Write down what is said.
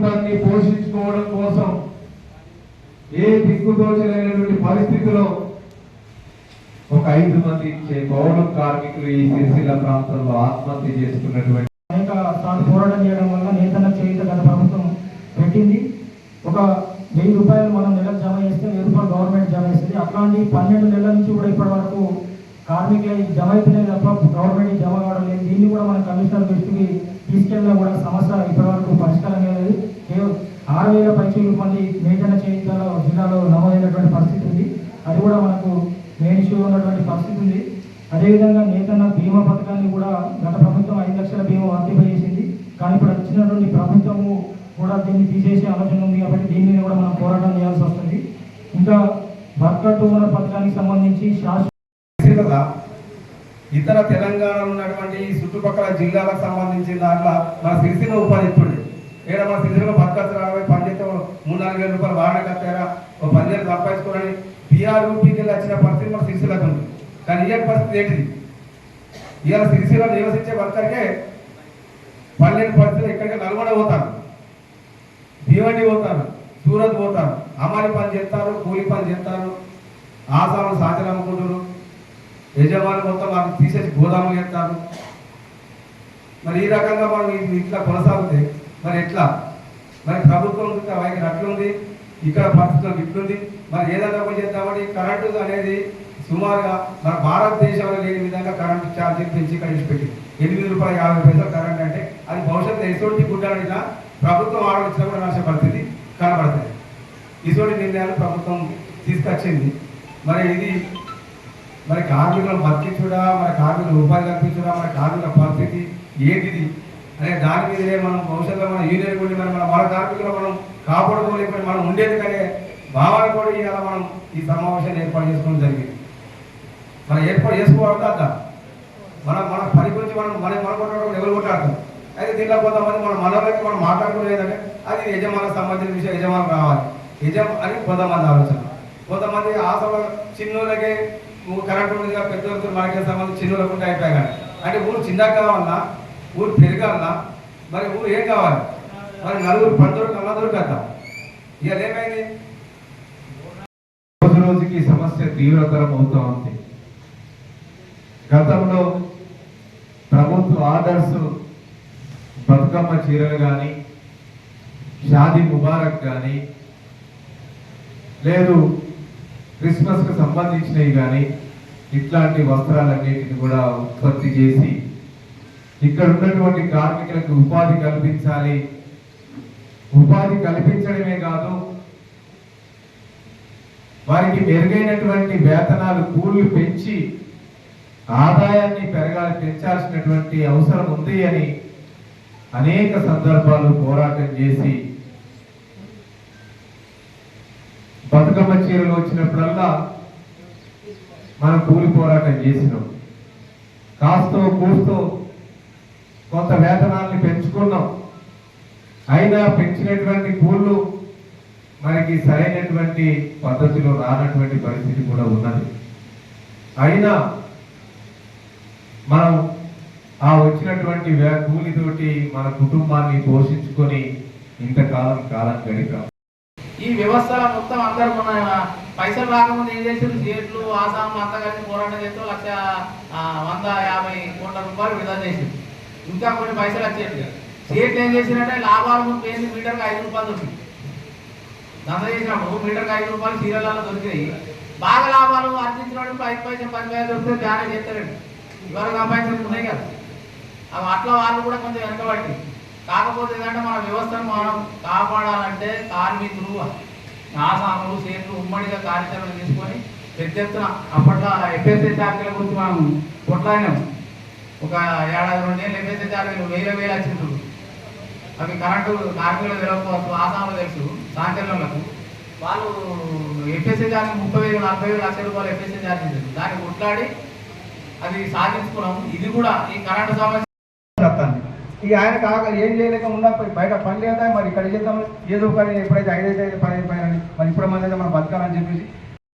కుటుంబాన్ని పోషించుకోవడం కోసం ఏ దిక్కుదోచలేనటువంటి పరిస్థితిలో ఒక ఐదు మంది చే- కార్మికులు ఈ సిరిసిల్ల ప్రాంతంలో ఆత్మహత్య చేసుకున్నటువంటి అనేక సార్లు పోరాటం చేయడం వల్ల నేతన్న చేయుత గత ప్రభుత్వం పెట్టింది. ఒక వెయ్యి రూపాయలు మనం నెలకు జమ చేస్తే వెయ్యి రూపాయలు గవర్నమెంట్ జమ చేస్తుంది. అట్లాంటి పన్నెండు నెలల నుంచి కూడా ఇప్పటి వరకు కార్మికులు జమ అయితేనే తప్ప గవర్నమెంట్ జమ కావడం లేదు. దీన్ని కూడా మన కమిషనర్ దృష్టికి తీసుకెళ్ళినా కూడా సమస్య ఇప్పటివరకు పరిష్కారం లేదు కేవలం ఆరు వేల పైచీలు మంది మేఘన చేయించాల జిల్లాలో నమోదైనటువంటి పరిస్థితి ఉంది. అది కూడా మనకు మెయిన్ ఇష్యూ ఉన్నటువంటి పరిస్థితి ఉంది. అదేవిధంగా నేతన్న బీమా పథకాన్ని కూడా గత ప్రభుత్వం ఐదు లక్షల బీమా వర్తింపజేసింది కానీ ఇప్పుడు వచ్చినటువంటి ప్రభుత్వము కూడా దీన్ని తీసేసే ఆలోచన ఉంది కాబట్టి దీని మీద కూడా మనం పోరాటం చేయాల్సి వస్తుంది. ఇంకా వర్కర్ టు ఓనర్ పథకానికి సంబంధించి శాశ్వత సిరిసిల్ల ఇతర తెలంగాణలో ఉన్నటువంటి ఈ చుట్టుపక్కల జిల్లాలకు సంబంధించిన దాంట్లో మన సిరిసిల్ల ఉపాధి ఇప్పుడు ఏడ మన సిరిసిల్ల బతకచ్చు రావై పనిచేస్తే మూడు నాలుగు వేల రూపాయలు వాడకత్తారా ఒక పదివేలు సంపాదించుకోవడానికి బీఆర్ రూపీకి వచ్చిన పరిస్థితి మన సిరిసిల్లకు ఉంది. కానీ ఏ పరిస్థితి ఏంటిది? ఇవాళ సిరిసిల్ల నివసించే వర్కర్కే పన్నెండు పరిస్థితులు ఎక్కడికి నల్గొండ పోతారు. భీవండి పోతారు సూరత్ పోతారు. అమలు పని చేస్తారు కూలి పని చేస్తారు. ఆసాములు సాధ్యం అమ్ముకుంటారు యజమాని మొత్తం వాళ్ళు తీసేసి గోదాములు చేస్తారు మరి ఈ రకంగా మనం ఇట్లా కొనసాగుతే మరి ఎట్లా? మరి ప్రభుత్వం యొక్క వైఖరి అట్లుంది ఇక్కడ పరిస్థితులు ఇట్లుంది మరి ఏదైనా పని చేద్దామని కరెంటు అనేది సుమారుగా మన భారతదేశంలో లేని విధంగా కరెంటు ఛార్జీలు పెంచి కలిసి పెట్టి ఎనిమిది రూపాయలు యాభై పైసలు కరెంట్ అంటే అది భవిష్యత్తు ఎటువంటి గుడ్డాడినా ప్రభుత్వం ఆలోచించిన కూడా రాసే పరిస్థితి కనబడుతుంది ఇటువంటి నిర్ణయాలు ప్రభుత్వం తీసుకొచ్చింది. మరి ఇది మరి కార్మికులను బతికించుడా మరి కార్మికులు ఉపాధి కల్పించుడా మన కార్మికుల పరిస్థితి ఏంటిది? అనే దాని మీదనే మనం భవిష్యత్తులో మన యూనియన్ కూడా మరి మన మన కార్మికులు మనం కాపాడుకోలేకపోయి మనం ఉండేది కానీ భావన కూడా ఇవాళ మనం ఈ సమావేశాన్ని ఏర్పాటు చేసుకోవడం జరిగింది. మనం ఏర్పాటు చేసుకోవద్దా మన మన పని గురించి మనం మన మన కొట్టడం ఎవరు కొట్టాడుతాం అయితే దీంట్లో కొంతమంది మన మనలోకి మనం మాట్లాడుకోలేదంటే అది యజమానికి సంబంధించిన విషయం యజమాని రావాలి. యజమా అని కొంతమంది ఆలోచన. కొంతమంది ఆశ చిన్నోళ్ళకే ఊరు కరెక్ట్ ఉందిగా పెద్దలతో మనకి సంబంధం చిన్నలకు ఉంటే అయిపోయా కానీ అంటే ఊరు చిన్నగా కావాలన్నా ఊరు పెరగాలన్నా మరి ఊరు ఏం కావాలి? మరి నలుగురు పంతులు కల్లా దొరకద్దా ఇక ఏమైంది? రోజు రోజుకి సమస్య తీవ్రతరం అవుతా ఉంది. గతంలో ప్రభుత్వ ఆర్డర్స్ బతుకమ్మ చీరలు కానీ షాదీ ముబారక్ కానీ లేదు క్రిస్మస్కి సంబంధించినవి కానీ ఇట్లాంటి వస్త్రాలన్నిటిని కూడా ఉత్పత్తి చేసి ఇక్కడ ఉన్నటువంటి కార్మికులకు ఉపాధి కల్పించాలి. ఉపాధి కల్పించడమే కాదు వారికి మెరుగైనటువంటి వేతనాలు కూళ్ళు పెంచి ఆదాయాన్ని పెరగాలి పెంచాల్సినటువంటి అవసరం ఉంది అని అనేక సందర్భాలు పోరాటం చేసి బతుకమ్మ చీరలు వచ్చినప్పుడల్లా మనం కూలి పోరాటం చేసినాం. కాస్తో కూస్తూ కొంత వేతనాల్ని పెంచుకున్నాం. అయినా పెంచినటువంటి కూళ్ళు మనకి సరైనటువంటి పద్ధతిలో రానటువంటి పరిస్థితి కూడా ఉన్నది. అయినా మనం ఆ వచ్చినటువంటి కూలితోటి మన కుటుంబాన్ని పోషించుకొని ఇంతకాలం కాలం గడిపాం. ఈ వ్యవస్థ మొత్తం అందరు ఉన్నాయా పైసలు రాకముందు ఏం చేసారు సీట్లు ఆసాములు అంతా కలిసి పోరాటం చేస్తూ లక్ష వంద యాభై కోట్ల రూపాయలు విడుదల చేసింది ఇంకా కొన్ని పైసలు వచ్చేది సీట్లు ఏం చేసినట్టే లాభాల ముందు ఏంది? మీటర్కి ఐదు రూపాయలు దొరికింది దంద చేసినప్పుడు మీటర్కి ఐదు రూపాయలు సీరియల్లో దొరికినాయి. బాగా లాభాలు ఆర్జించిన వాడికి ఐదు పైసలు పది పైసలు దొరికితే ధ్యానం చేస్తారండి ఇవాళ ఆ పైసలు ఉన్నాయి కదా. అవి అట్లా వాళ్ళు కూడా కొంచెం వెనకబట్టి కాకపోతే ఏంటంటే మన వ్యవస్థను మనం కాపాడాలంటే కార్మికులు నాసాములు సేట్లు ఉమ్మడిగా కార్యక్రమాలు తీసుకొని పెద్ద ఎత్తున అప్పట్లో ఎఫ్ఎస్ఐ చార్జీల గురించి మనం కొట్లాడినాం. ఒక ఏడాది రెండు రెండేళ్ళు ఎఫ్ఎస్ఐ చార్జీలు వేల వేల వచ్చిండ్రు అవి కరెంటు కార్మికులు తెలియకపోవచ్చు ఆసాములు తెలుసు సాంకేతికులకు వాళ్ళు ఎఫ్ఎస్ఐ చార్జీ ముప్పై వేలు నలభై వేలు లక్షల రూపాయలు ఎఫ్ఎస్ఐ చార్జీ దాన్ని కొట్లాడి అది సాధించుకున్నాం ఇది కూడా ఈ కరెంటు సమస్య ఇక ఆయన కాక ఏం చేయలేక ఉన్నా బయట పని లేదా మరి ఇక్కడ చేద్దాం? ఏదో కానీ ఎప్పుడైతే ఐదైతే ఐదు పని అయిపోయారని మరి ఇప్పుడు మంది అయితే మనం బతకాలని చెప్పేసి